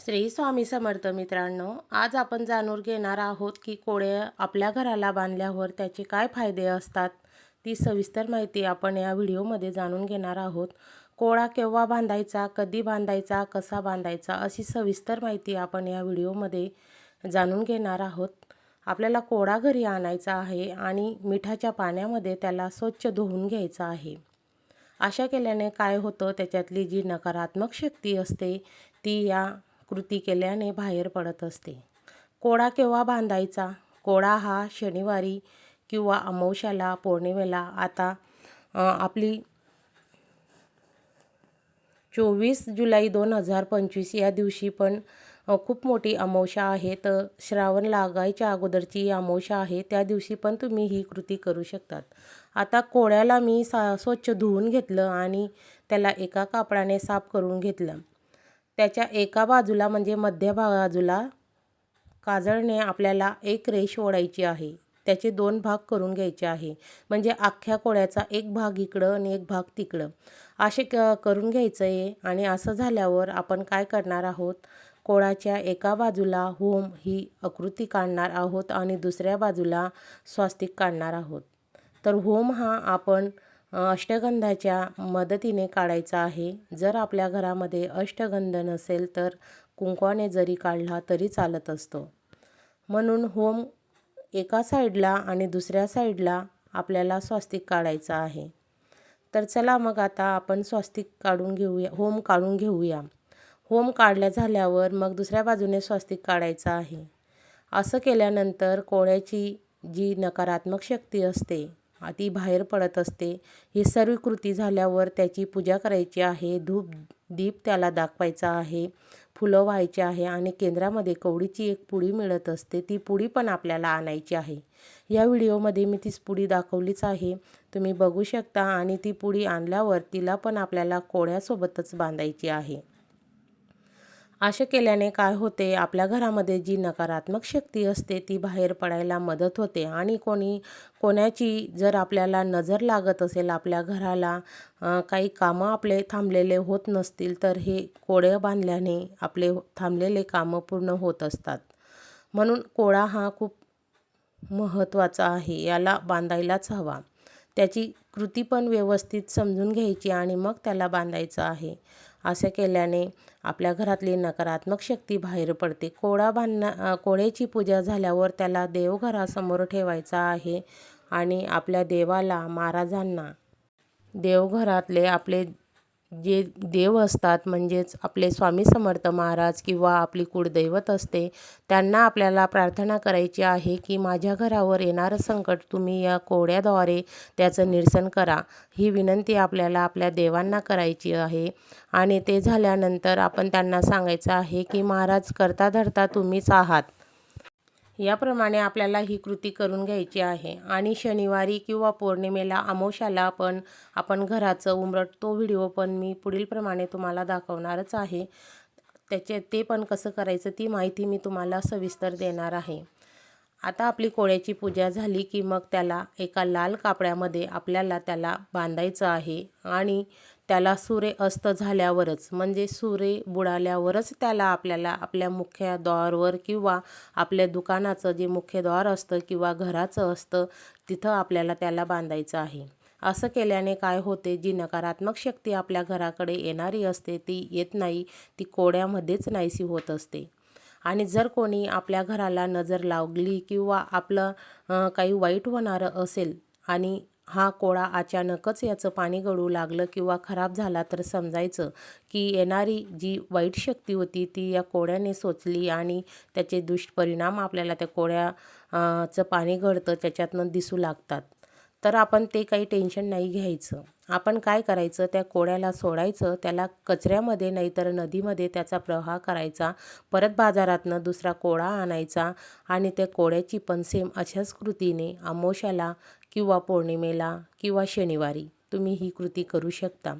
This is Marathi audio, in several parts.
श्री स्वामी समर्थ मित्रांनो आज आपण जाणून घेणार आहोत की कोळे आपल्या घराला बांधल्यावर त्याचे काय फायदे असतात. ती सविस्तर माहिती आपण या व्हिडिओमध्ये जाणून घेणार आहोत. कोळा केव्हा बांधायचा कधी बांधायचा कसा बांधायचा अशी सविस्तर माहिती आपण या व्हिडिओमध्ये जाणून घेणार आहोत. आपल्याला कोळा घरी आणायचा आहे आणि मिठाच्या पाण्यामध्ये त्याला स्वच्छ धुवून घ्यायचा आहे. अशा केल्याने काय होतं? त्याच्यातली जी नकारात्मक शक्ती असते ती या कृती केल्याने बाहेर पडत असते. कोडा केव्हा बांधायचा? कोडा हा शनिवारी किंवा अमावश्याला पौर्णिमेला. आता आपली चोवीस जुलै दोन हजार पंचवीस या दिवशी पण खूप मोठी अमावशा आहे. तर श्रावण लागायच्या अगोदरची अमावशा आहे. त्या दिवशी पण तुम्ही ही कृती करू शकतात. आता कोळ्याला मी सा स्वच्छ धुवून घेतलं आणि त्याला एका कापडाने साफ करून घेतलं. त्याच्या एका बाजूला म्हणजे मध्य बाजूला काजळने आपल्याला एक रेष ओढायची आहे. त्याचे दोन भाग करून घ्यायचे आहे. म्हणजे अख्ख्या कोळ्याचा एक भाग इकडं आणि एक भाग तिकडं. असे क करून घ्यायचं आहे आणि असं झाल्यावर आपण काय करणार आहोत? कोळाच्या एका बाजूला होम ही आकृती काढणार आहोत आणि दुसऱ्या बाजूला स्वास्तिक काढणार आहोत. तर होम हा आपण अष्टगंधाच्या मदतीने काढायचा आहे. जर आपल्या घरामध्ये अष्टगंध नसेल तर कुंकवाने जरी काढला तरी चालत असतो. म्हणून होम एका साईडला आणि दुसऱ्या साईडला आपल्याला स्वास्तिक काढायचं आहे. तर चला मग आता आपण स्वास्तिक काढून घेऊया होम काढून घेऊया. होम काढल्या झाल्यावर मग दुसऱ्या बाजूने स्वास्तिक काढायचं आहे. असं केल्यानंतर कोळ्याची जी नकारात्मक शक्ती असते ती बाहेर पडत असते. ही सर्व कृती झाल्यावर त्याची पूजा करायची आहे. धूप दीप त्याला दाखवायचा आहे. फुलं व्हायची आहे आणि केंद्रामध्ये कवडीची एक पुडी मिळत असते. ती पुडी पण आपल्याला आणायची आहे. या व्हिडिओमध्ये मी तीच पुडी दाखवलीच आहे. तुम्ही बघू शकता आणि ती पुडी आणल्यावर तिला पण आपल्याला कोळ्यासोबतच बांधायची आहे. असे केल्याने काय होते? आपल्या घरामध्ये जी नकारात्मक शक्ती असते ती बाहेर पडायला मदत होते. आणि कोणी कोणाची जर आपल्याला नजर लागत असेल आपल्या घराला काही कामं आपले थांबलेले होत नसतील तर हे कोळे बांधल्याने आपले थांबलेले कामं पूर्ण होत असतात. म्हणून कोळा हा खूप महत्त्वाचा आहे याला बांधायलाच हवा. त्याची कृती पण व्यवस्थित समजून घ्यायची आणि मग त्याला बांधायचं आहे. असं केल्याने आपल्या घरातली नकारात्मक शक्ती बाहेर पडते. कोळा बांधणं कोळ्याची पूजा झाल्यावर त्याला देवघरासमोर ठेवायचा आहे आणि आपल्या देवाला महाराजांना देवघरातले आपले जे देव असतात म्हणजेच आपले स्वामी समर्थ महाराज किंवा आपली कुळदैवत असते त्यांना आपल्याला प्रार्थना करायची आहे की माझ्या घरावर येणारं संकट तुम्ही या कोड्याद्वारे त्याचं निरसन करा. ही विनंती आपल्याला आपल्या देवांना करायची आहे. आणि ते झाल्यानंतर आपण त्यांना सांगायचं आहे की महाराज करता धरता तुम्हीच आहात. याप्रमाणे आपल्याला ही कृती करून घ्यायची आहे. आणि शनिवारी किंवा पौर्णिमेला अमोशाला पण आपण घराचं उमरट तो व्हिडिओ पण मी पुढीलप्रमाणे तुम्हाला दाखवणारच आहे. त्याचे ते पण कसं करायचं ती माहिती मी तुम्हाला सविस्तर देणार आहे. आता आपली कोळ्याची पूजा झाली की मग त्याला एका लाल कापड्यामध्ये आपल्याला त्याला बांधायचं आहे. आणि त्याला सूर्य अस्त झाल्यावरच म्हणजे सूर्य बुडाल्यावरच त्याला आपल्याला आपल्या मुख्य द्वारवर किंवा आपल्या दुकानाचं जे मुख्य द्वार असतं किंवा घराचं असतं तिथं आपल्याला त्याला बांधायचं आहे. असं केल्याने काय होते जी नकारात्मक शक्ती आपल्या घराकडे येणारी असते ती येत नाही ती कोड्यामध्येच नाहीशी होत असते. आणि जर कोणी आपल्या घराला नजर लावली किंवा आपलं काही वाईट होणारं असेल आणि हा कोळा अचानकच याचं पाणी गळू लागलं किंवा खराब झाला तर समजायचं की येणारी जी वाईट शक्ती होती ती या कोळ्याने सोचली आणि त्याचे दुष्परिणाम आपल्याला त्या कोळ्याचं चं पाणी गळतं त्याच्यातनं दिसू लागतात. तर आपण ते काही टेन्शन नाही घ्यायचं. आपण काय करायचं? त्या कोळ्याला सोडायचं त्याला कचऱ्यामध्ये नाहीतर नदीमध्ये त्याचा प्रवाह करायचा परत बाजारातनं दुसरा कोळा आणायचा आणि त्या कोळ्याची पण सेम अशाच कृतीने अमोशाला किंवा पौर्णिमेला किंवा शनिवारी. तुम्ही ही कृती करू शकता.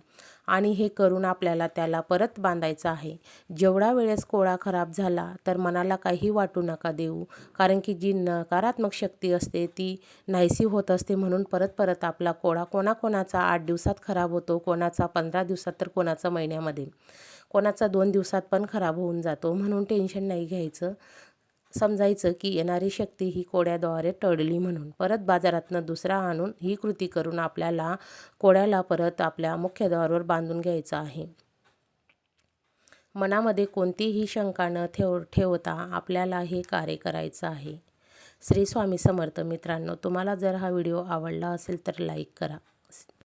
आणि हे करून आपल्याला त्याला परत बांधायचं आहे. जेवढा वेळेस कोळा खराब झाला तर मनाला काही वाटू नका देऊ. कारण की जी नकारात्मक शक्ती असते ती नाहीशी होत असते म्हणून परत परत आपला कोळा कोणाकोणाचा आठ दिवसात खराब होतो कोणाचा पंधरा दिवसात तर कोणाचा महिन्यामध्ये. कोणाचा दोन दिवसात पण खराब होऊन जातो म्हणून टेन्शन नाही घ्यायचं. समजायचं की येणारी शक्ती ही कोड्याद्वारे टळली म्हणून. परत बाजारातनं दुसरा आणून ही कृती करून आपल्याला कोड्याला परत आपल्या मुख्यद्वारावर बांधून घ्यायचं आहे. मनामध्ये कोणतीही शंका न ठेव ठेवता आपल्याला हे कार्य करायचं आहे. श्री स्वामी समर्थ मित्रांनो तुम्हाला जर हा व्हिडिओ आवडला असेल तर लाईक करा.